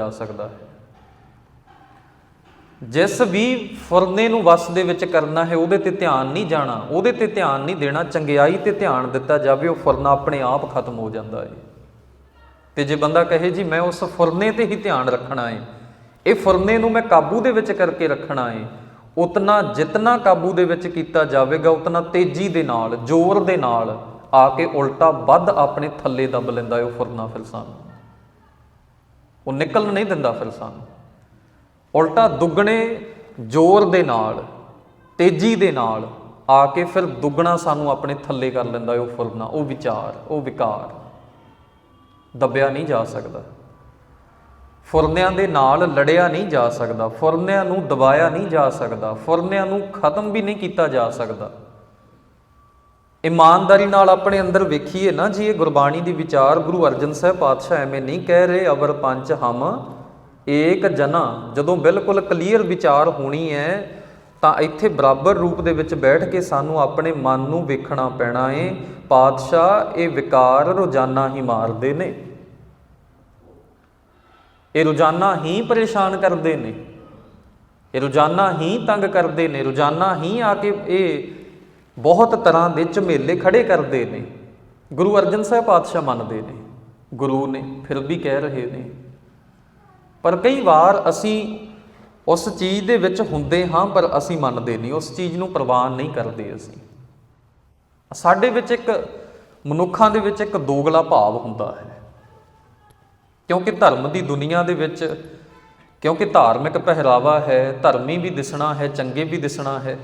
ਜਾ ਸਕਦਾ। ਹੈ ਜਿਸ ਵੀ ਫੁਰਨੇ ਨੂੰ ਵਸ ਦੇ ਵਿੱਚ ਕਰਨਾ ਹੈ, ਉਹਦੇ ਤੇ ਧਿਆਨ ਨਹੀਂ ਜਾਣਾ, ਉਹਦੇ ਤੇ ਧਿਆਨ ਨਹੀਂ ਦੇਣਾ, ਚੰਗਿਆਈ ਤੇ ਧਿਆਨ ਦਿੱਤਾ ਜਾਵੇ, ਉਹ ਫੁਰਨਾ ਆਪਣੇ ਆਪ ਖਤਮ ਹੋ ਜਾਂਦਾ ਹੈ ਤੇ ਜੇ ਬੰਦਾ ਕਹੇ, ਜੀ, ਮੈਂ ਉਸ ਫੁਰਨੇ ਤੇ ਹੀ ਧਿਆਨ ਰੱਖਣਾ ਹੈ ਇਹ ਫੁਰਨੇ ਨੂੰ ਮੈਂ ਕਾਬੂ ਦੇ ਵਿੱਚ ਕਰਕੇ ਰੱਖਣਾ ਹੈ ਉਤਨਾ ਜਿਤਨਾ ਕਾਬੂ ਦੇ ਵਿੱਚ ਕੀਤਾ ਜਾਵੇਗਾ, ਉਤਨਾ ਤੇਜ਼ੀ ਦੇ ਨਾਲ, ਜ਼ੋਰ ਦੇ ਨਾਲ ਆ ਕੇ ਉਲਟਾ ਵੱਧ ਆਪਣੇ ਥੱਲੇ ਦੱਬ ਲੈਂਦਾ ਹੈ ਉਹ ਫੁਰਨਾ ਫਿਰ ਸਾਨੂੰ। ਉਹ ਨਿਕਲਣ ਨਹੀਂ ਦਿੰਦਾ ਫਿਰ ਸਾਨੂੰ। ਉਲਟਾ ਦੁੱਗਣੇ ਜ਼ੋਰ ਦੇ ਨਾਲ, ਤੇਜ਼ੀ ਦੇ ਨਾਲ ਆ ਕੇ ਫਿਰ ਦੁੱਗਣਾ ਸਾਨੂੰ ਆਪਣੇ ਥੱਲੇ ਕਰ ਲੈਂਦਾ ਉਹ ਫੁਰਨਾ, ਉਹ ਵਿਚਾਰ, ਉਹ ਵਿਕਾਰ। ਦੱਬਿਆ ਨਹੀਂ ਜਾ ਸਕਦਾ। ਫੁਰਨਿਆਂ ਦੇ ਨਾਲ ਲੜਿਆ ਨਹੀਂ ਜਾ ਸਕਦਾ। ਫੁਰਨਿਆਂ ਨੂੰ ਦਬਾਇਆ ਨਹੀਂ ਜਾ ਸਕਦਾ। ਫੁਰਨਿਆਂ ਨੂੰ ਖਤਮ ਵੀ ਨਹੀਂ ਕੀਤਾ ਜਾ ਸਕਦਾ। ਇਮਾਨਦਾਰੀ ਨਾਲ ਆਪਣੇ ਅੰਦਰ ਵੇਖੀਏ ਨਾ ਜੀ, ਇਹ ਗੁਰਬਾਣੀ ਦੀ ਵਿਚਾਰ ਗੁਰੂ ਅਰਜਨ ਸਾਹਿਬ ਪਾਤਸ਼ਾਹ ਐਵੇਂ ਨਹੀਂ ਕਹਿ ਰਹੇ, ਅਵਰ ਪੰਜ ਹਮ, ਏਕ ਜਨਾ। ਜਦੋਂ ਬਿਲਕੁਲ ਕਲੀਅਰ ਵਿਚਾਰ ਹੋਣੀ ਹੈ, ਤਾਂ ਇੱਥੇ ਬਰਾਬਰ ਰੂਪ ਦੇ ਵਿੱਚ ਬੈਠ ਕੇ ਸਾਨੂੰ ਆਪਣੇ ਮਨ ਨੂੰ ਵੇਖਣਾ ਪੈਣਾ ਏ। ਪਾਤਸ਼ਾਹ, ਇਹ ਵਿਕਾਰ ਰੋਜ਼ਾਨਾ ਹੀ ਮਾਰਦੇ ਨੇ। ਇਹ ਰੋਜ਼ਾਨਾ ਹੀ ਪਰੇਸ਼ਾਨ ਕਰਦੇ ਨੇ। ਇਹ ਰੋਜ਼ਾਨਾ ਹੀ ਤੰਗ ਕਰਦੇ ਨੇ। ਰੋਜ਼ਾਨਾ ਹੀ ਆ ਕੇ ਇਹ ਬਹੁਤ ਤਰ੍ਹਾਂ ਦੇ ਝਮੇਲੇ ਖੜੇ ਕਰਦੇ ਨੇ। ਗੁਰੂ ਅਰਜਨ ਸਾਹਿਬ ਪਾਤਸ਼ਾਹ ਮੰਨਦੇ ਨੇ। ਗੁਰੂ ਨੇ ਫਿਰ ਵੀ ਕਹਿ ਰਹੇ ਨੇ। ਪਰ ਕਈ ਵਾਰ ਅਸੀਂ ਉਸ ਚੀਜ਼ ਦੇ ਵਿੱਚ ਹੁੰਦੇ ਹਾਂ, ਪਰ ਅਸੀਂ ਮੰਨਦੇ ਨਹੀਂ। ਉਸ ਚੀਜ਼ ਨੂੰ ਪ੍ਰਵਾਨ ਨਹੀਂ ਕਰਦੇ ਅਸੀਂ। ਸਾਡੇ ਵਿੱਚ ਇੱਕ, ਮਨੁੱਖਾਂ ਦੇ ਵਿੱਚ ਇੱਕ ਦੋਗਲਾ ਭਾਵ ਹੁੰਦਾ ਹੈ। ਕਿਉਂਕਿ ਧਰਮ ਦੀ ਦੁਨੀਆ ਦੇ ਵਿੱਚ, ਕਿਉਂਕਿ ਧਾਰਮਿਕ ਪਹਿਰਾਵਾ ਹੈ, ਧਰਮੀ ਵੀ ਦਿਸਣਾ ਹੈ, ਚੰਗੇ ਵੀ ਦਿਸਣਾ ਹੈ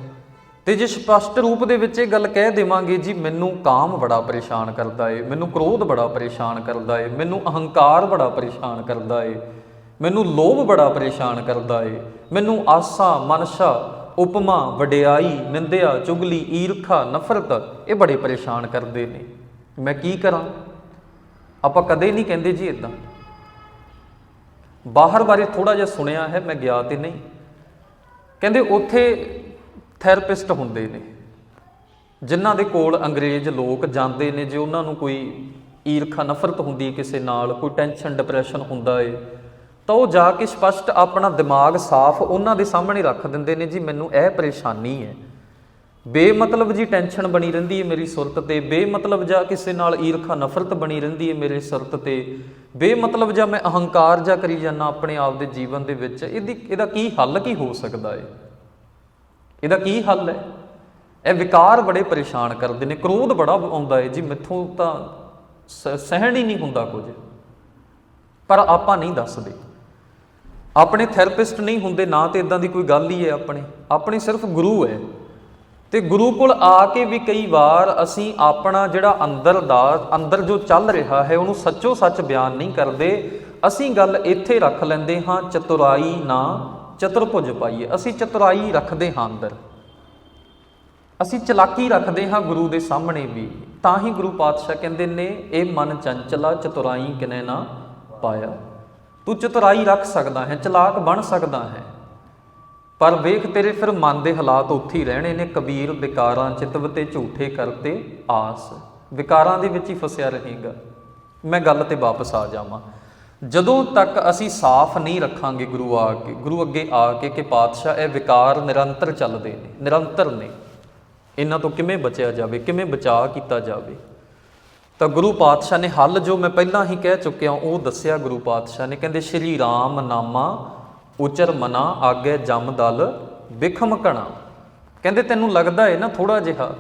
ਤੇ ਜੇ ਸਪਸ਼ਟ ਰੂਪ ਦੇ ਵਿੱਚ ਇਹ ਗੱਲ ਕਹਿ ਦੇਵਾਂਗੇ, ਜੀ ਮੈਨੂੰ ਕਾਮ ਬੜਾ ਪਰੇਸ਼ਾਨ ਕਰਦਾ ਏ, ਮੈਨੂੰ ਕ੍ਰੋਧ ਬੜਾ ਪਰੇਸ਼ਾਨ ਕਰਦਾ ਏ, ਮੈਨੂੰ ਅਹੰਕਾਰ ਬੜਾ ਪਰੇਸ਼ਾਨ ਕਰਦਾ ਏ, ਮੈਨੂੰ ਲੋਭ ਬੜਾ ਪਰੇਸ਼ਾਨ ਕਰਦਾ ਏ, ਮੈਨੂੰ ਆਸਾ, ਮਨਸ਼ਾ, ਉਪਮਾ, ਵਡਿਆਈ, ਨਿੰਦਿਆ, ਚੁਗਲੀ, ਈਰਖਾ, ਨਫ਼ਰਤ ਇਹ ਬੜੇ ਪਰੇਸ਼ਾਨ ਕਰਦੇ ਨੇ। ਮੈਂ ਕੀ ਕਰਾਂ? ਆਪਾਂ ਕਦੇ ਨਹੀਂ ਕਹਿੰਦੇ ਜੀ ਇਦਾਂ ਬਾਹਰ ਬਾਰੇ ਥੋੜਾ ਜਿਹਾ ਸੁਣਿਆ ਹੈ, ਮੈਂ ਗਿਆ ਤੇ ਨਹੀਂ। ਕਹਿੰਦੇ ਉੱਥੇ ਥੈਰੇਪਿਸਟ ਹੁੰਦੇ ਨੇ। ਜਿਨ੍ਹਾਂ ਦੇ ਕੋਲ ਅੰਗਰੇਜ਼ ਲੋਕ ਜਾਂਦੇ ਨੇ, ਜੇ ਉਹਨਾਂ ਨੂੰ ਕੋਈ ਈਰਖਾ, ਨਫ਼ਰਤ ਹੁੰਦੀ ਕਿਸੇ ਨਾਲ, ਕੋਈ ਟੈਨਸ਼ਨ ਡਿਪਰੈਸ਼ਨ ਹੁੰਦਾ ਏ, ਤਾਂ ਉਹ ਜਾ ਕੇ ਸਪਸ਼ਟ ਆਪਣਾ ਦਿਮਾਗ ਸਾਫ਼ ਉਹਨਾਂ ਦੇ ਸਾਹਮਣੇ ਰੱਖ ਦਿੰਦੇ ਨੇ, ਜੀ, ਮੈਨੂੰ ਇਹ ਪਰੇਸ਼ਾਨੀ ਹੈ। ਬੇਮਤਲਬ ਜੀ ਟੈਨਸ਼ਨ ਬਣੀ ਰਹਿੰਦੀ ਹੈ ਮੇਰੀ ਸੁਰਤ ਤੇ, ਬੇਮਤਲਬ ਜਾਂ ਕਿਸੇ ਨਾਲ ਈਰਖਾ, ਨਫ਼ਰਤ ਬਣੀ ਰਹਿੰਦੀ ਹੈ ਮੇਰੇ ਸੁਰਤ ਤੇ, ਬੇਮਤਲਬ ਜਾਂ ਮੈਂ ਅਹੰਕਾਰ ਜਾਂ ਕਰੀ ਜਾਂਦਾ ਆਪਣੇ ਆਪ ਦੇ ਜੀਵਨ ਦੇ ਵਿੱਚ, ਇਹਦੀ, ਇਹਦਾ ਕੀ ਹੱਲ ਕੀ ਹੋ ਸਕਦਾ ਹੈ ਇਹਦਾ ਕੀ ਹੱਲ ਹੈ? ਇਹ ਵਿਕਾਰ ਬੜੇ ਪਰੇਸ਼ਾਨ ਕਰਦੇ ਨੇ, ਕ੍ਰੋਧ ਬੜਾ ਆਉਂਦਾ ਹੈ ਜੀ, ਮਿੱਥੋਂ ਤਾਂ ਸਹਿਣ ਹੀ ਨਹੀਂ ਹੁੰਦਾ ਕੁਝ। ਪਰ ਆਪਾਂ ਨਹੀਂ ਦੱਸਦੇ। ਆਪਣੇ ਥੈਰੇਪਿਸਟ ਨਹੀਂ ਹੁੰਦੇ, ਨਾ ਤੇ ਇਦਾਂ ਦੀ ਕੋਈ ਗੱਲ ਹੀ ਹੈ ਆਪਣੇ। ਆਪਣੇ ਸਿਰਫ ਗੁਰੂ ਹੈ। ਤੇ ਗੁਰੂ ਕੋਲ ਆ ਕੇ ਵੀ ਕਈ ਵਾਰ ਅਸੀਂ ਆਪਣਾ ਜਿਹੜਾ ਅੰਦਰ ਦਾ, ਅੰਦਰ ਜੋ ਚੱਲ ਰਿਹਾ ਹੈ, ਉਹਨੂੰ ਸੱਚੋ ਸੱਚ ਬਿਆਨ ਨਹੀਂ ਕਰਦੇ। ਅਸੀਂ ਗੱਲ ਇੱਥੇ ਰੱਖ ਲੈਂਦੇ ਹਾਂ, ਚਤੁਰਾਈ ਨਾ ਚਤੁਰਭੁਜ ਪਾਈਏ। ਅਸੀਂ ਚਤੁਰਾਈ ਰੱਖਦੇ ਹਾਂ ਅੰਦਰ। ਅਸੀਂ ਚਲਾਕੀ ਰੱਖਦੇ ਹਾਂ ਗੁਰੂ ਦੇ ਸਾਹਮਣੇ ਵੀ। ਤਾਂ ਹੀ ਗੁਰੂ ਪਾਤਸ਼ਾਹ ਕਹਿੰਦੇ ਨੇ, ਇਹ ਮਨ ਚੰਚਲਾ, ਚਤੁਰਾਈ ਕਿਨੇ ਨਾ ਪਾਇਆ। ਤੂੰ ਚਤੁਰਾਈ ਰੱਖ ਸਕਦਾ ਹੈ, ਚਲਾਕ ਬਣ ਸਕਦਾ ਹੈ। ਪਰ ਵੇਖ ਤੇਰੇ ਫਿਰ ਮਨ ਦੇ ਹਾਲਾਤ ਉੱਥੇ ਹੀ ਰਹਿਣੇ ਨੇ। ਕਬੀਰ ਵਿਕਾਰਾਂ ਚਿਤਵ ਤੇ ਝੂਠੇ ਕਰਤੇ ਆਸ। ਵਿਕਾਰਾਂ ਦੇ ਵਿੱਚ ਹੀ ਫਸਿਆ ਰਹੇਗਾ। ਮੈਂ ਗੱਲ ਤੇ ਵਾਪਸ ਆ ਜਾਵਾਂ। ਜਦੋਂ ਤੱਕ ਅਸੀਂ ਸਾਫ਼ ਨਹੀਂ ਰੱਖਾਂਗੇ ਗੁਰੂ ਆ ਕੇ, ਗੁਰੂ ਅੱਗੇ ਆ ਕੇ ਕਿ ਪਾਤਸ਼ਾਹ ਇਹ ਵਿਕਾਰ ਨਿਰੰਤਰ ਚੱਲਦੇ ਨੇ, ਨਿਰੰਤਰ ਨੇ। ਇਹਨਾਂ ਤੋਂ ਕਿਵੇਂ ਬਚਿਆ ਜਾਵੇ, ਕਿਵੇਂ ਬਚਾਅ ਕੀਤਾ ਜਾਵੇ? ਤਾਂ ਗੁਰੂ ਪਾਤਸ਼ਾਹ ਨੇ ਹੱਲ ਜੋ ਮੈਂ ਪਹਿਲਾਂ ਹੀ ਕਹਿ ਚੁੱਕਿਆ, ਉਹ ਦੱਸਿਆ ਗੁਰੂ ਪਾਤਸ਼ਾਹ ਨੇ, ਕਹਿੰਦੇ ਸ਼੍ਰੀ ਰਾਮ ਨਾਮਾ ਉਚਰ ਮਨਾ, ਆਗੇ ਜਮ ਦਲ, ਵਿਖਮ ਕਣਾ। ਕਹਿੰਦੇ ਤੈਨੂੰ ਲੱਗਦਾ ਹੈ ਨਾ ਥੋੜਾ ਜਿਹਾ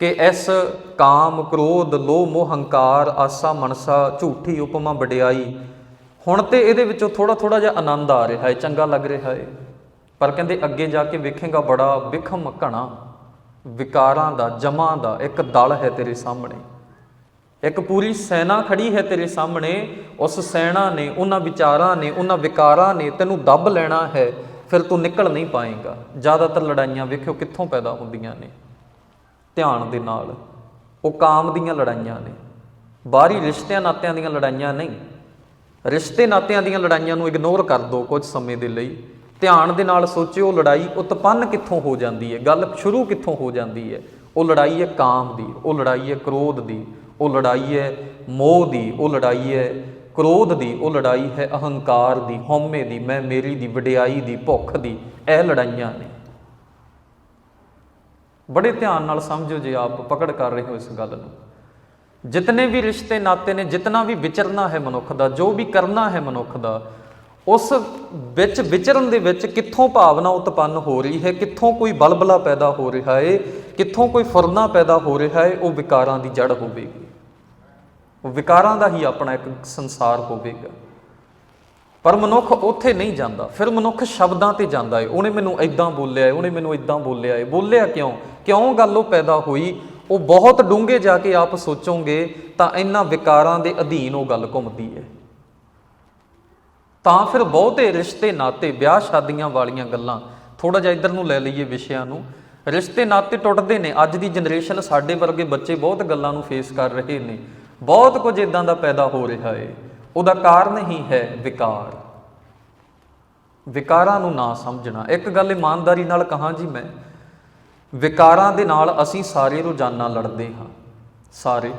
ਕਿ ਇਸ ਕਾਮ, ਕ੍ਰੋਧ, ਲੋਭ, ਮੋਹ, ਹੰਕਾਰ, ਆਸਾ, ਮਨਸਾ, ਝੂਠੀ ਉਪਮਾ, ਵਡਿਆਈ, ਹੁਣ ਤੇ ਇਹਦੇ ਵਿੱਚੋਂ ਥੋੜਾ ਥੋੜਾ ਜਿਹਾ ਆਨੰਦ ਆ ਰਿਹਾ ਹੈ, ਚੰਗਾ ਲੱਗ ਰਿਹਾ ਹੈ। ਪਰ ਕਹਿੰਦੇ ਅੱਗੇ ਜਾ ਕੇ ਵੇਖੇਗਾ ਬੜਾ ਵਿਖਮ ਘਣਾ, ਵਿਕਾਰਾਂ ਦਾ, ਜਮਾਂ ਦਾ ਇੱਕ ਦਲ ਹੈ ਤੇਰੇ ਸਾਹਮਣੇ। ਇੱਕ ਪੂਰੀ ਸੈਨਾ ਖੜੀ ਹੈ ਤੇਰੇ ਸਾਹਮਣੇ, ਉਸ ਸੈਨਾ ਨੇ, ਉਹਨਾਂ ਵਿਚਾਰਾਂ ਨੇ, ਉਹਨਾਂ ਵਿਕਾਰਾਂ ਨੇ ਤੈਨੂੰ ਦੱਬ ਲੈਣਾ ਹੈ, ਫਿਰ ਤੂੰ ਨਿਕਲ ਨਹੀਂ ਪਾਏਗਾ। ਜ਼ਿਆਦਾਤਰ ਲੜਾਈਆਂ ਵੇਖਿਓ ਕਿੱਥੋਂ ਪੈਦਾ ਹੁੰਦੀਆਂ ਨੇ। ਧਿਆਨ ਦੇ ਨਾਲ, ਉਹ ਕਾਮ ਦੀਆਂ ਲੜਾਈਆਂ ਨੇ। ਬਾਹਰੀ ਰਿਸ਼ਤਿਆਂ ਨਾਤਿਆਂ ਦੀਆਂ ਲੜਾਈਆਂ ਨਹੀਂ। ਰਿਸ਼ਤੇ ਨਾਤਿਆਂ ਦੀਆਂ ਲੜਾਈਆਂ ਨੂੰ ਇਗਨੋਰ ਕਰ ਦਿਓ ਕੁਝ ਸਮੇਂ ਦੇ ਲਈ। ਧਿਆਨ ਦੇ ਨਾਲ ਸੋਚਿਓ, ਲੜਾਈ ਉਤਪੰਨ ਕਿੱਥੋਂ ਹੋ ਜਾਂਦੀ ਹੈ? ਗੱਲ ਸ਼ੁਰੂ ਕਿੱਥੋਂ ਹੋ ਜਾਂਦੀ ਹੈ? ਉਹ ਲੜਾਈ ਹੈ ਕਾਮ ਦੀ, ਉਹ ਲੜਾਈ ਹੈ ਕ੍ਰੋਧ ਦੀ, ਉਹ ਲੜਾਈ ਹੈ ਮੋਹ ਦੀ, ਉਹ ਲੜਾਈ ਹੈ ਕ੍ਰੋਧ ਦੀ, ਉਹ ਲੜਾਈ ਹੈ ਅਹੰਕਾਰ ਦੀ, ਹਉਮੈ ਦੀ, ਮੈਂ ਮੇਰੀ ਦੀ, ਵਡਿਆਈ ਦੀ, ਭੁੱਖ ਦੀ। ਇਹ ਲੜਾਈਆਂ ਨੇ। ਬੜੇ ਧਿਆਨ ਨਾਲ ਸਮਝੋ ਜੇ ਆਪ, ਪਕੜ ਕਰ ਰਹੇ ਹੋ ਇਸ ਗੱਲ ਨੂੰ। ਜਿਤਨੇ ਵੀ ਰਿਸ਼ਤੇ ਨਾਤੇ ਨੇ, ਜਿਤਨਾ ਵੀ ਵਿਚਰਨਾ ਹੈ ਮਨੁੱਖ ਦਾ, ਜੋ ਵੀ ਕਰਨਾ ਹੈ ਮਨੁੱਖ ਦਾ, ਉਸ ਵਿੱਚ ਵਿਚਰਨ ਦੇ ਵਿੱਚ ਕਿੱਥੋਂ ਭਾਵਨਾ ਉਤਪੰਨ ਹੋ ਰਹੀ ਹੈ, ਕਿੱਥੋਂ ਕੋਈ ਬਲਬਲਾ ਪੈਦਾ ਹੋ ਰਿਹਾ ਹੈ ਕਿੱਥੋਂ ਕੋਈ ਫੁਰਨਾ ਪੈਦਾ ਹੋ ਰਿਹਾ ਹੈ ਉਹ ਵਿਕਾਰਾਂ ਦੀ ਜੜ ਹੋਵੇਗੀ। ਵਿਕਾਰਾਂ ਦਾ ਹੀ ਆਪਣਾ ਇੱਕ ਸੰਸਾਰ ਹੋਵੇਗਾ। ਪਰ ਮਨੁੱਖ ਉੱਥੇ ਨਹੀਂ ਜਾਂਦਾ। ਫਿਰ ਮਨੁੱਖ ਸ਼ਬਦਾਂ ਤੇ ਜਾਂਦਾ ਏ। ਉਹਨੇ ਮੈਨੂੰ ਇਦਾਂ ਬੋਲਿਆ ਏ, ਉਹਨੇ ਮੈਨੂੰ ਇਦਾਂ ਬੋਲਿਆ ਏ। ਬੋਲਿਆ ਕਿਉਂ? ਕਿਉਂ ਗੱਲ ਉਹ ਪੈਦਾ ਹੋਈ? ਉਹ ਬਹੁਤ ਡੂੰਘੇ ਜਾ ਕੇ ਆਪ ਸੋਚੋਗੇ ਤਾਂ ਇਹਨਾਂ ਵਿਕਾਰਾਂ ਦੇ ਅਧੀਨ ਉਹ ਗੱਲ ਘੁੰਮਦੀ ਏ। ਤਾਂ ਫਿਰ ਬਹੁਤੇ ਰਿਸ਼ਤੇ ਨਾਤੇ ਵਿਆਹ ਸ਼ਾਦੀਆਂ ਵਾਲੀਆਂ ਗੱਲਾਂ। ਥੋੜਾ ਜਿਹਾ ਇੱਧਰ ਨੂੰ ਲੈ ਲਈਏ ਵਿਸ਼ਿਆਂ ਨੂੰ। ਰਿਸ਼ਤੇ ਨਾਤੇ ਟੁੱਟਦੇ ਨੇ। ਅੱਜ ਦੀ ਜਨਰੇਸ਼ਨ ਸਾਡੇ ਵਰਗੇ ਬੱਚੇ ਬਹੁਤ ਗੱਲਾਂ ਨੂੰ ਫੇਸ ਕਰ ਰਹੇ ਨੇ। ਬਹੁਤ ਕੁਝ ਇਦਾਂ ਦਾ ਪੈਦਾ ਹੋ ਰਿਹਾ ਏ। ਉਹਦਾ ਕਾਰਨ ਹੀ ਹੈ ਵਿਕਾਰ। ਵਿਕਾਰਾਂ ਨੂੰ ਨਾ ਸਮਝਣਾ। ਇੱਕ ਗੱਲ ਇਮਾਨਦਾਰੀ ਨਾਲ ਕਹਾਂ ਜੀ ਮੈਂ, ਵਿਕਾਰਾਂ ਦੇ ਨਾਲ ਅਸੀਂ ਸਾਰੇ ਰੋਜ਼ਾਨਾ ਲੜਦੇ ਹਾਂ। ਸਾਰੇ,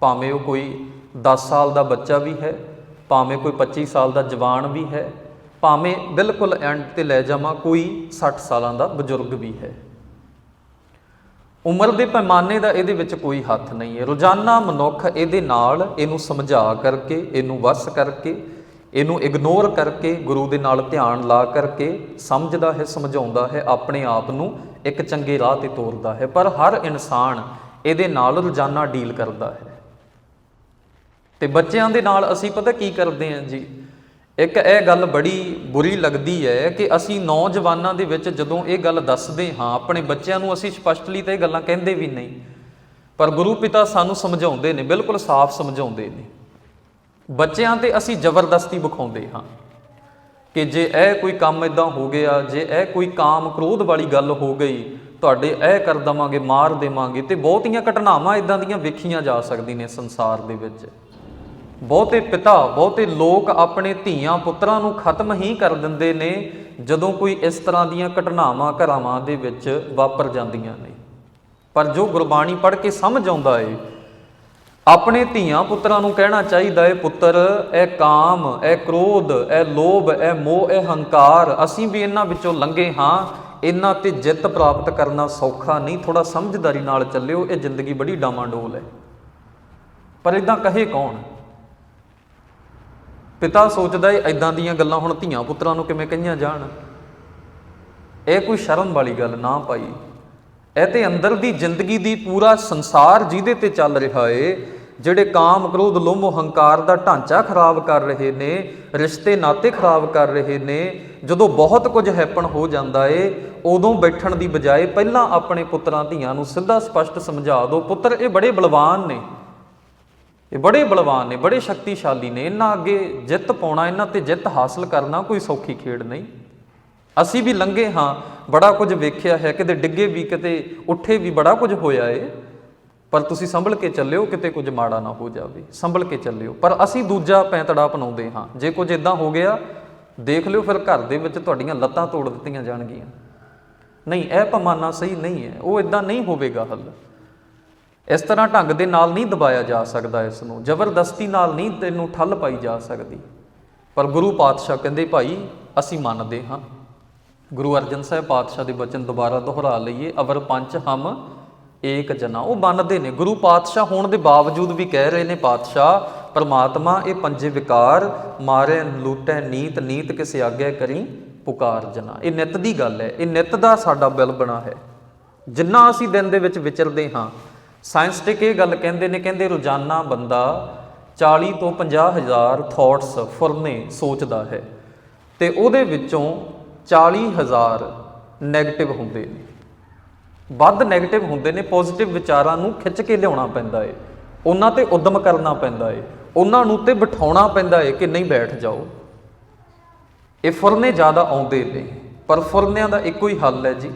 ਭਾਵੇਂ ਉਹ ਕੋਈ 10 ਸਾਲ ਦਾ ਬੱਚਾ ਵੀ ਹੈ, ਭਾਵੇਂ ਕੋਈ 25 ਸਾਲ ਦਾ ਜਵਾਨ ਵੀ ਹੈ, ਭਾਵੇਂ ਬਿਲਕੁਲ ਐਂਡ ਤੇ ਲੈ ਜਾਵਾਂ, ਕੋਈ 60 ਸਾਲਾਂ ਦਾ ਬਜ਼ੁਰਗ ਵੀ ਹੈ। ਉਮਰ ਦੇ ਪੈਮਾਨੇ ਦਾ ਇਹਦੇ ਵਿੱਚ ਕੋਈ ਹੱਥ ਨਹੀਂ ਹੈ। ਰੋਜ਼ਾਨਾ ਮਨੁੱਖ ਇਹਦੇ ਨਾਲ ਇਹਨੂੰ ਸਮਝਾ ਕਰਕੇ, ਇਹਨੂੰ ਵਸ ਕਰਕੇ, ਇਹਨੂੰ ਇਗਨੋਰ ਕਰਕੇ, ਗੁਰੂ ਦੇ ਨਾਲ ਧਿਆਨ ਲਾ ਕਰਕੇ ਸਮਝਦਾ ਹੈ, ਸਮਝਾਉਂਦਾ ਹੈ, ਆਪਣੇ ਆਪ ਨੂੰ ਇੱਕ ਚੰਗੇ ਰਾਹ ਤੇ ਤੋਰਦਾ ਹੈ। ਪਰ ਹਰ ਇਨਸਾਨ ਇਹਦੇ ਨਾਲ ਰੋਜ਼ਾਨਾ ਡੀਲ ਕਰਦਾ ਹੈ। ਤੇ ਬੱਚਿਆਂ ਦੇ ਨਾਲ ਅਸੀਂ ਪਤਾ ਕੀ ਕਰਦੇ ਹਾਂ ਜੀ? ਇੱਕ ਇਹ ਗੱਲ ਬੜੀ ਬੁਰੀ ਲੱਗਦੀ ਹੈ ਕਿ ਅਸੀਂ ਨੌਜਵਾਨਾਂ ਦੇ ਵਿੱਚ ਜਦੋਂ ਇਹ ਗੱਲ ਦੱਸਦੇ ਹਾਂ, ਆਪਣੇ ਬੱਚਿਆਂ ਨੂੰ ਅਸੀਂ ਸਪਸ਼ਟਲੀ ਤਾਂ ਇਹ ਗੱਲਾਂ ਕਹਿੰਦੇ ਵੀ ਨਹੀਂ, ਪਰ ਗੁਰੂ ਪਿਤਾ ਸਾਨੂੰ ਸਮਝਾਉਂਦੇ ਨੇ, ਬਿਲਕੁਲ ਸਾਫ਼ ਸਮਝਾਉਂਦੇ ਨੇ। ਬੱਚਿਆਂ ਤੇ ਅਸੀਂ ਜ਼ਬਰਦਸਤੀ ਵਿਖਾਉਂਦੇ ਹਾਂ ਕਿ ਜੇ ਇਹ ਕੋਈ ਕੰਮ ਇਦਾਂ ਹੋ ਗਿਆ, ਜੇ ਇਹ ਕੋਈ ਕਾਮ ਕ੍ਰੋਧ ਵਾਲੀ ਗੱਲ ਹੋ ਗਈ, ਤੁਹਾਡੇ ਇਹ ਕਰ ਦਵਾਂਗੇ, ਮਾਰ ਦੇਵਾਂਗੇ ਤੇ ਬਹੁਤੀਆਂ ਘਟਨਾਵਾਂ ਇਦਾਂ ਦੀਆਂ ਵੇਖੀਆਂ ਜਾ ਸਕਦੀਆਂ ਨੇ ਸੰਸਾਰ ਦੇ ਵਿੱਚ। ਬਹੁਤੇ ਪਿਤਾ, ਬਹੁਤੇ ਲੋਕ ਆਪਣੇ ਧੀਆਂ ਪੁੱਤਰਾਂ ਨੂੰ ਖਤਮ ਹੀ ਕਰ ਦਿੰਦੇ ਨੇ ਜਦੋਂ ਕੋਈ ਇਸ ਤਰ੍ਹਾਂ ਦੀਆਂ ਘਟਨਾਵਾਂ ਘਰਾਵਾਂ ਦੇ ਵਿੱਚ ਵਾਪਰ ਜਾਂਦੀਆਂ ਨੇ। ਪਰ ਜੋ ਗੁਰਬਾਣੀ ਪੜ੍ਹ ਕੇ ਸਮਝ ਆਉਂਦਾ ਏ, ਆਪਣੇ ਧੀਆਂ ਪੁੱਤਰਾਂ ਨੂੰ ਕਹਿਣਾ ਚਾਹੀਦਾ ਏ, ਪੁੱਤਰ, ਇਹ ਕਾਮ, ਇਹ ਕ੍ਰੋਧ, ਇਹ ਲੋਭ, ਇਹ ਮੋਹ, ਇਹ ਹੰਕਾਰ, ਅਸੀਂ ਵੀ ਇਹਨਾਂ ਵਿੱਚੋਂ ਲੰਘੇ ਹਾਂ, ਇਹਨਾਂ ਤੇ ਜਿੱਤ ਪ੍ਰਾਪਤ ਕਰਨਾ ਸੌਖਾ ਨਹੀਂ। ਥੋੜਾ ਸਮਝਦਾਰੀ ਨਾਲ ਚੱਲਿਓ, ਇਹ ਜ਼ਿੰਦਗੀ ਬੜੀ ਡਾਮਾਡੋਲ ਹੈ ਪਰ ਇਦਾਂ ਕਹੇ ਕੌਣ? ਪਿਤਾ ਸੋਚਦਾ ਏ ਐਦਾਂ ਦੀਆਂ ਗੱਲਾਂ ਹੁਣ ਧੀਆਂ ਪੁੱਤਰਾਂ ਨੂੰ ਕਿਵੇਂ ਕਹੀਆਂ ਜਾਣ? ਇਹ ਕੋਈ ਸ਼ਰਮ ਵਾਲੀ ਗੱਲ ਨਾ ਪਾਈ ਇਹ ਤੇ ਅੰਦਰ ਦੀ ਜ਼ਿੰਦਗੀ ਦੀ ਪੂਰਾ ਸੰਸਾਰ ਜਿਹਦੇ ਤੇ ਚੱਲ ਰਿਹਾ ਏ, ਜਿਹੜੇ ਕਾਮ, ਕ੍ਰੋਧ, ਲੋਭ, ਹੰਕਾਰ ਦਾ ਢਾਂਚਾ ਖਰਾਬ ਕਰ ਰਹੇ ਨੇ, ਰਿਸ਼ਤੇ, ਨਾਤੇ ਖਰਾਬ ਕਰ ਰਹੇ ਨੇ, ਜਦੋਂ ਬਹੁਤ ਕੁਝ ਹੈਪਨ ਹੋ ਜਾਂਦਾ ਏ, ਉਦੋਂ ਬੈਠਣ ਦੀ ਬਜਾਏ ਪਹਿਲਾਂ ਆਪਣੇ ਪੁੱਤਰਾਂ ਧੀਆਂ ਨੂੰ ਸਿੱਧਾ ਸਪਸ਼ਟ ਸਮਝਾ ਦਿਓ ਪੁੱਤਰ, ਇਹ ਬੜੇ ਬਲਵਾਨ ਨੇ। ਇਹ ਬੜੇ ਬਲਵਾਨ ਨੇ, ਬੜੇ ਸ਼ਕਤੀਸ਼ਾਲੀ ਨੇ। ਇਹਨਾਂ ਅੱਗੇ ਜਿੱਤ ਪਾਉਣਾ ਇਹਨਾਂ ਤੇ ਜਿੱਤ ਹਾਸਲ ਕਰਨਾ ਕੋਈ ਸੌਖੀ ਖੇਡ ਨਹੀਂ। ਅਸੀਂ ਵੀ ਲੰਘੇ ਹਾਂ, ਬੜਾ ਕੁਝ ਵੇਖਿਆ ਹੈ, ਕਿਤੇ ਡਿੱਗੇ ਵੀ, ਕਿਤੇ ਉੱਠੇ ਵੀ ਬੜਾ ਕੁਝ ਹੋਇਆ ਏ। ਪਰ ਤੁਸੀਂ ਸੰਭਲ ਕੇ ਚੱਲਿਓ, ਕਿਤੇ ਕੁਝ ਮਾੜਾ ਨਾ ਹੋ ਜਾਵੇ। ਸੰਭਲ ਕੇ ਚੱਲਿਓ। ਪਰ ਅਸੀਂ ਦੂਜਾ ਪੈਂਤੜਾ ਅਪਣਾਉਂਦੇ ਹਾਂ। ਜੇ ਕੁਝ ਇਦਾਂ ਹੋ ਗਿਆ, ਦੇਖ ਲਿਓ ਫਿਰ ਘਰ ਦੇ ਵਿੱਚ ਤੁਹਾਡੀਆਂ ਲੱਤਾਂ ਤੋੜ ਦਿੱਤੀਆਂ ਜਾਣਗੀਆਂ। ਨਹੀਂ, ਇਹ ਪਮਾਨਾ ਸਹੀ ਨਹੀਂ ਹੈ। ਉਹ ਇਦਾਂ ਨਹੀਂ ਹੋਵੇਗਾ ਹੱਲ। ਇਸ ਤਰ੍ਹਾਂ ਢੰਗ ਦੇ ਨਾਲ ਨਹੀਂ ਦਬਾਇਆ ਜਾ ਸਕਦਾ ਇਸ ਨੂੰ। ਜ਼ਬਰਦਸਤੀ ਨਾਲ ਨਹੀਂ ਤੈਨੂੰ ਠੱਲ ਪਾਈ ਜਾ ਸਕਦੀ। ਪਰ ਗੁਰੂ ਪਾਤਸ਼ਾਹ ਕਹਿੰਦੇ, ਭਾਈ, ਅਸੀਂ ਮੰਨਦੇ ਹਾਂ। ਗੁਰੂ ਅਰਜਨ ਸਾਹਿਬ ਪਾਤਸ਼ਾਹ ਦੇ ਬਚਨ ਦੁਬਾਰਾ ਦੁਹਰਾ ਲਈਏ। ਅਵਰ ਪੰਚ ਹਮ ਏਕ ਜਨਾ। ਉਹ ਮੰਨਦੇ ਨੇ। ਗੁਰੂ ਪਾਤਸ਼ਾਹ ਹੋਣ ਦੇ ਬਾਵਜੂਦ ਵੀ ਕਹਿ ਰਹੇ ਨੇ, ਪਾਤਸ਼ਾਹ, ਪਰਮਾਤਮਾ, ਇਹ ਪੰਜੇ ਵਿਕਾਰ, ਮਾਰੇ, ਲੂਟੈ, ਨੀਤ ਨੀਤ ਕਿਸ ਆਗਿਆ ਕਰੀ, ਪੁਕਾਰ ਜਨਾ। ਇਹ ਨਿਤ ਦੀ ਗੱਲ ਹੈ। ਇਹ ਨਿਤ ਦਾ ਸਾਡਾ ਬਿਲ ਬਣਾ ਹੈ। ਜਿੰਨਾ ਅਸੀਂ ਦਿਨ ਦੇ ਵਿੱਚ ਵਿਚਰਦੇ ਹਾਂ ਸਾਇੰਸਟਿਕ ਇਹ ਗੱਲ ਕਹਿੰਦੇ ਨੇ? ਕਹਿੰਦੇ ਰੋਜ਼ਾਨਾ ਬੰਦਾ 40 ਤੋਂ 50 ਹਜ਼ਾਰ ਥਾਟਸ ਫੁਰਨੇ ਸੋਚਦਾ ਹੈ ਤੇ ਉਹਦੇ ਵਿੱਚੋਂ 40 ਹਜ਼ਾਰ 네ਗੇਟਿਵ ਹੁੰਦੇ ਨੇ। ਵੱਧ 네ਗੇਟਿਵ ਹੁੰਦੇ ਨੇ ਪੋਜ਼ਿਟਿਵ ਵਿਚਾਰਾਂ ਨੂੰ ਖਿੱਚ ਕੇ ਲਿਆਉਣਾ ਪੈਂਦਾ ਏ। ਉਹਨਾਂ ਤੇ ਉਦਮ ਕਰਨਾ ਪੈਂਦਾ ਏ। ਉਹਨਾਂ ਨੂੰ ਤੇ ਬਿਠਾਉਣਾ ਪੈਂਦਾ ਏ ਕਿ ਨਹੀਂ ਬੈਠ ਜਾਓ। ਇਹ ਫੁਰਨੇ ਜ਼ਿਆਦਾ ਆਉਂਦੇ ਨੇ। ਪਰ ਫੁਰਨਿਆਂ ਦਾ ਇੱਕੋ ਹੀ ਹੱਲ ਹੈ ਜੀ।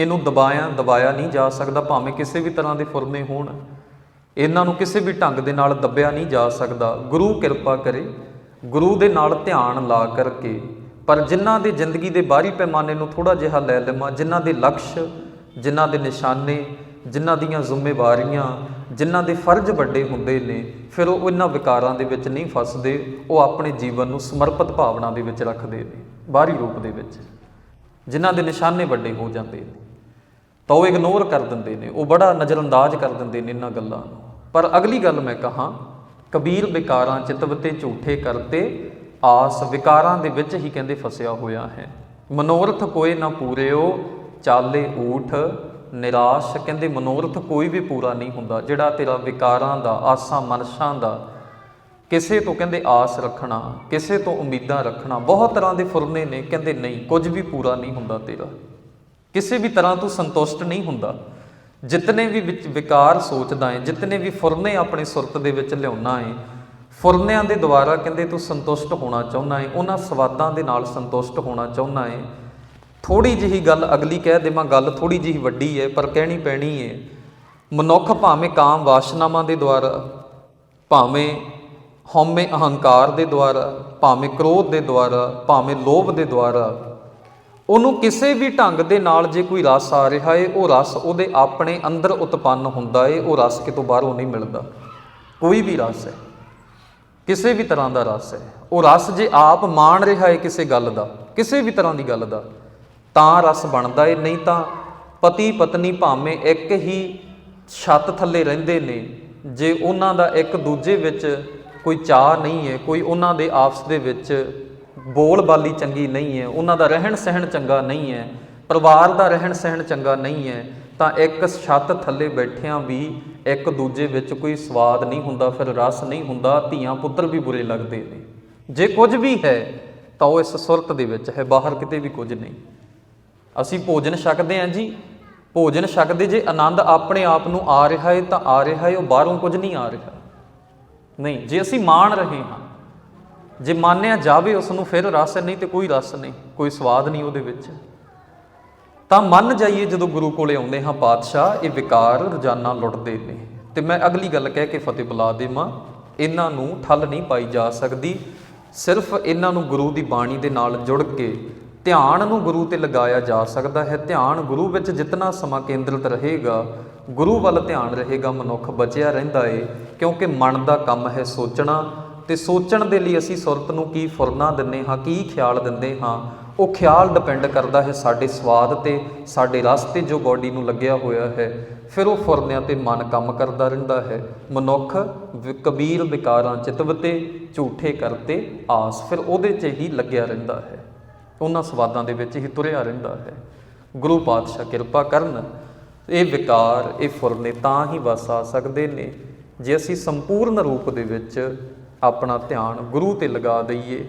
ਇਹਨੂੰ ਦਬਾਇਆ ਦਬਾਇਆ ਨਹੀਂ ਜਾ ਸਕਦਾ, ਭਾਵੇਂ ਕਿਸੇ ਵੀ ਤਰ੍ਹਾਂ ਦੇ ਫੁਰਨੇ ਹੋਣ। ਇਹਨਾਂ ਨੂੰ ਕਿਸੇ ਵੀ ਢੰਗ ਦੇ ਨਾਲ ਦੱਬਿਆ ਨਹੀਂ ਜਾ ਸਕਦਾ। ਗੁਰੂ ਕਿਰਪਾ ਕਰੇ, ਗੁਰੂ ਦੇ ਨਾਲ ਧਿਆਨ ਲਾ ਕਰਕੇ। ਪਰ ਜਿਨ੍ਹਾਂ ਦੇ ਜ਼ਿੰਦਗੀ ਦੇ ਬਾਹਰੀ ਪੈਮਾਨੇ ਨੂੰ ਥੋੜਾ ਜਿਹਾ ਲੈ ਲਵਾਂ, ਜਿਨ੍ਹਾਂ ਦੇ ਲਕਸ਼, ਜਿਨ੍ਹਾਂ ਦੇ ਨਿਸ਼ਾਨੇ, ਜਿਨ੍ਹਾਂ ਦੀਆਂ ਜ਼ਿੰਮੇਵਾਰੀਆਂ, ਜਿਨ੍ਹਾਂ ਦੇ ਫਰਜ਼ ਵੱਡੇ ਹੁੰਦੇ ਨੇ, ਫਿਰ ਉਹ ਇਹਨਾਂ ਵਿਕਾਰਾਂ ਦੇ ਵਿੱਚ ਨਹੀਂ ਫਸਦੇ, ਉਹ ਆਪਣੇ ਜੀਵਨ ਨੂੰ ਸਮਰਪਿਤ ਭਾਵਨਾ ਦੇ ਵਿੱਚ ਰੱਖਦੇ ਨੇ, ਬਾਹਰੀ ਰੂਪ ਦੇ ਵਿੱਚ। ਜਿਨ੍ਹਾਂ ਦੇ ਨਿਸ਼ਾਨੇ ਵੱਡੇ ਹੋ ਜਾਂਦੇ ਨੇ। ਤਾਂ ਉਹ ਇਗਨੋਰ ਕਰ ਦਿੰਦੇ ਨੇ, ਉਹ ਬੜਾ ਨਜ਼ਰਅੰਦਾਜ਼ ਕਰ ਦਿੰਦੇ ਨੇ ਇਹਨਾਂ ਗੱਲਾਂ ਨੂੰ। ਪਰ ਅਗਲੀ ਗੱਲ ਮੈਂ ਕਹਾਂ, ਕਬੀਰ ਵਿਕਾਰਾਂ ਚਿਤਵਤੇ ਝੂਠੇ ਕਰਤੇ, ਆਸ ਵਿਕਾਰਾਂ ਦੇ ਵਿੱਚ ਹੀ ਕਹਿੰਦੇ ਫਸਿਆ ਹੋਇਆ ਹੈ। ਮਨੋਰਥ ਕੋਏ ਨਾ ਪੂਰਿਓ, ਚਾਲੇ ਊਠ, ਨਿਰਾਸ਼, ਕਹਿੰਦੇ ਮਨੋਰਥ ਕੋਈ ਵੀ ਪੂਰਾ ਨਹੀਂ ਹੁੰਦਾ, ਜਿਹੜਾ ਤੇਰਾ ਵਿਕਾਰਾਂ ਦਾ, ਆਸਾਂ ਮਨਸ਼ਾਂ ਦਾ, ਕਿਸੇ ਤੋਂ ਕਹਿੰਦੇ ਆਸ ਰੱਖਣਾ, ਕਿਸੇ ਤੋਂ ਉਮੀਦਾਂ ਰੱਖਣਾ, ਬਹੁਤ ਤਰ੍ਹਾਂ ਦੇ ਫੁਰਨੇ ਨੇ, ਕਹਿੰਦੇ ਨਹੀਂ, ਕੁਝ ਵੀ ਪੂਰਾ ਨਹੀਂ ਹੁੰਦਾ ਤੇਰਾ। ਕਿਸੇ ਵੀ ਤਰ੍ਹਾਂ ਤੂੰ ਸੰਤੁਸ਼ਟ ਨਹੀਂ ਹੁੰਦਾ। ਜਿਤਨੇ ਵੀ ਵਿੱਚ ਵਿਕਾਰ ਸੋਚਦਾ ਹੈ, ਜਿਤਨੇ ਵੀ ਫੁਰਨੇ ਆਪਣੇ ਸੁਰਤ ਦੇ ਵਿੱਚ ਲਿਆਉਣਾ ਹੈ, ਫੁਰਨਿਆਂ ਦੇ ਦੁਆਰਾ ਕਹਿੰਦੇ ਤੂੰ ਸੰਤੁਸ਼ਟ ਹੋਣਾ ਚਾਹੁੰਦਾ ਹੈ, ਉਹਨਾਂ ਸਵਾਦਾਂ ਦੇ ਨਾਲ ਸੰਤੁਸ਼ਟ ਹੋਣਾ ਚਾਹੁੰਦਾ ਹੈ। ਥੋੜੀ ਜਿਹੀ ਗੱਲ ਅਗਲੀ ਕਹਿ ਦੇਵਾਂ, ਗੱਲ ਥੋੜੀ ਜਿਹੀ ਵੱਡੀ ਹੈ, ਪਰ ਕਹਿਣੀ ਪੈਣੀ ਹੈ। ਮਨੁੱਖ ਭਾਵੇਂ ਕਾਮ ਵਾਸ਼ਨਾਵਾਂ ਦੇ ਦੁਆਰਾ, ਭਾਵੇਂ ਹਉਮੈ ਅਹੰਕਾਰ ਦੇ ਦੁਆਰਾ, ਭਾਵੇਂ ਕ੍ਰੋਧ ਦੇ ਦੁਆਰਾ, ਭਾਵੇਂ ਲੋਭ ਦੇ ਦੁਆਰਾ ਉਹਨੂੰ ਕਿਸੇ ਵੀ ਢੰਗ ਦੇ ਨਾਲ ਜੇ ਕੋਈ ਰਸ ਆ ਰਿਹਾ ਏ, ਉਹ ਰਸ ਉਹਦੇ ਆਪਣੇ ਅੰਦਰ ਉਤਪੰਨ ਹੁੰਦਾ ਏ, ਉਹ ਰਸ ਕਿਤੋਂ ਬਾਹਰੋਂ ਨਹੀਂ ਮਿਲਦਾ। ਕੋਈ ਵੀ ਰਸ ਹੈ, ਕਿਸੇ ਵੀ ਤਰ੍ਹਾਂ ਦਾ ਰਸ ਹੈ। ਉਹ ਰਸ ਜੇ ਆਪ ਮਾਣ ਰਿਹਾ ਏ ਕਿਸੇ ਗੱਲ ਦਾ, ਕਿਸੇ ਵੀ ਤਰ੍ਹਾਂ ਦੀ ਗੱਲ ਦਾ, ਤਾਂ ਰਸ ਬਣਦਾ ਏ, ਨਹੀਂ ਤਾਂ ਪਤੀ ਪਤਨੀ ਭਾਵੇਂ ਇੱਕ ਹੀ ਛੱਤ ਥੱਲੇ ਰਹਿੰਦੇ ਨੇ, ਜੇ ਉਹਨਾਂ ਦਾ ਇੱਕ ਦੂਜੇ ਵਿੱਚ ਕੋਈ ਚਾਹ ਨਹੀਂ ਹੈ ਕੋਈ ਉਹਨਾਂ ਦੇ ਆਪਸ ਦੇ ਵਿੱਚ ਬੋਲ ਬਾਲੀ ਚੰਗੀ ਨਹੀਂ ਹੈ, ਉਹਨਾਂ ਦਾ ਰਹਿਣ ਸਹਿਣ ਚੰਗਾ ਨਹੀਂ ਹੈ, ਪਰਿਵਾਰ ਦਾ ਰਹਿਣ ਸਹਿਣ ਚੰਗਾ ਨਹੀਂ ਹੈ, ਤਾਂ ਇੱਕ ਛੱਤ ਥੱਲੇ ਬੈਠਿਆਂ ਵੀ ਇੱਕ ਦੂਜੇ ਵਿੱਚ ਕੋਈ ਸਵਾਦ ਨਹੀਂ ਹੁੰਦਾ, ਫਿਰ ਰਸ ਨਹੀਂ ਹੁੰਦਾ, ਧੀਆਂ ਪੁੱਤਰ ਵੀ ਬੁਰੇ ਲੱਗਦੇ ਨੇ। ਜੇ ਕੁਝ ਵੀ ਹੈ, ਤਾਂ ਉਹ ਇਸ ਸੁਰਤ ਦੇ ਵਿੱਚ ਹੈ, ਬਾਹਰ ਕਿਤੇ ਵੀ ਕੁਝ ਨਹੀਂ। ਅਸੀਂ ਭੋਜਨ ਛਕਦੇ ਹਾਂ ਜੀ। ਭੋਜਨ ਛਕਦੇ ਜੇ ਆਨੰਦ ਆਪਣੇ ਆਪ ਨੂੰ ਆ ਰਿਹਾ ਹੈ, ਤਾਂ ਆ ਰਿਹਾ ਹੈ, ਉਹ ਬਾਹਰੋਂ ਕੁਝ ਨਹੀਂ ਆ ਰਿਹਾ। ਨਹੀਂ, ਜੇ ਅਸੀਂ ਮਾਣ ਰਹੇ ਹਾਂ ਜੇ ਮੰਨਿਆ ਜਾਵੇ ਉਸ ਨੂੰ ਫਿਰ ਰਸ ਨਹੀਂ ਤੇ ਕੋਈ ਰਸ ਨਹੀਂ, ਕੋਈ ਸਵਾਦ ਨਹੀਂ ਉਹਦੇ ਵਿੱਚ। ਤਾਂ ਮੰਨ ਜਾਈਏ ਜਦੋਂ ਗੁਰੂ ਕੋਲੇ ਆਉਂਦੇ ਹਾਂ ਪਾਤਸ਼ਾਹ, ਇਹ ਵਿਕਾਰ ਰੋਜ਼ਾਨਾ ਲੁੱਟਦੇ ਨੇ। ਤੇ ਮੈਂ ਅਗਲੀ ਗੱਲ ਕਹਿ ਕੇ ਫਤਿਹ ਬੁਲਾ ਦੇਵਾਂ, ਇਹਨਾਂ ਨੂੰ ਠੱਲ ਨਹੀਂ ਪਾਈ ਜਾ ਸਕਦੀ, ਸਿਰਫ ਇਹਨਾਂ ਨੂੰ ਗੁਰੂ ਦੀ ਬਾਣੀ ਦੇ ਨਾਲ ਜੁੜ ਕੇ ਧਿਆਨ ਨੂੰ ਗੁਰੂ ਤੇ ਲਗਾਇਆ ਜਾ ਸਕਦਾ ਹੈ। ਧਿਆਨ ਗੁਰੂ ਵਿੱਚ ਜਿੰਨਾ ਸਮਾਂ ਕੇਂਦਰਿਤ ਰਹੇਗਾ, ਗੁਰੂ ਵੱਲ ਧਿਆਨ ਰਹੇਗਾ, ਮਨੁੱਖ ਬਚਿਆ ਰਹਿੰਦਾ ਏ, ਕਿਉਂਕਿ ਮਨ ਦਾ ਕੰਮ ਹੈ ਸੋਚਣਾ ਤੇ ਸੋਚਣ ਦੇ ਲਈ ਅਸੀਂ ਸੁਰਤ ਨੂੰ ਕੀ ਫੁਰਨਾ ਦਿੰਨੇ ਹਾਂ, ਕੀ ਖਿਆਲ ਦਿੰਦੇ ਹਾਂ, ਉਹ ਖਿਆਲ ਡਿਪੈਂਡ ਕਰਦਾ ਹੈ ਸਾਡੇ ਸਵਾਦ ਤੇ, ਸਾਡੇ ਰਸ ਤੇ ਜੋ ਬਾਡੀ ਨੂੰ ਲੱਗਿਆ ਹੋਇਆ ਹੈ। ਫਿਰ ਉਹ ਫੁਰਨਿਆਂ ਤੇ ਮਨ ਕੰਮ ਕਰਦਾ ਰਹਿੰਦਾ ਹੈ। ਮਨੁੱਖ ਕਬੀਰ ਵਿਕਾਰਾਂ ਚਿਤਵਤੇ, ਝੂਠੇ ਕਰਤੇ ਆਸ ਫਿਰ ਉਹਦੇ 'ਚ ਹੀ ਲੱਗਿਆ ਰਹਿੰਦਾ ਹੈ। ਉਹਨਾਂ ਸਵਾਦਾਂ ਦੇ ਵਿੱਚ ਹੀ ਤੁਰਿਆ ਰਹਿੰਦਾ ਹੈ। ਗੁਰੂ ਪਾਤਸ਼ਾਹ ਕਿਰਪਾ ਕਰਨ, ਇਹ ਵਿਕਾਰ, ਇਹ ਫੁਰਨੇ ਤਾਂ ਹੀ ਵਸ ਆ ਸਕਦੇ ਨੇ। ਜੇ ਅਸੀਂ ਸੰਪੂਰਨ ਰੂਪ ਦੇ ਵਿੱਚ ਆਪਣਾ ਧਿਆਨ ਗੁਰੂ ਤੇ ਲਗਾ ਦਈਏ।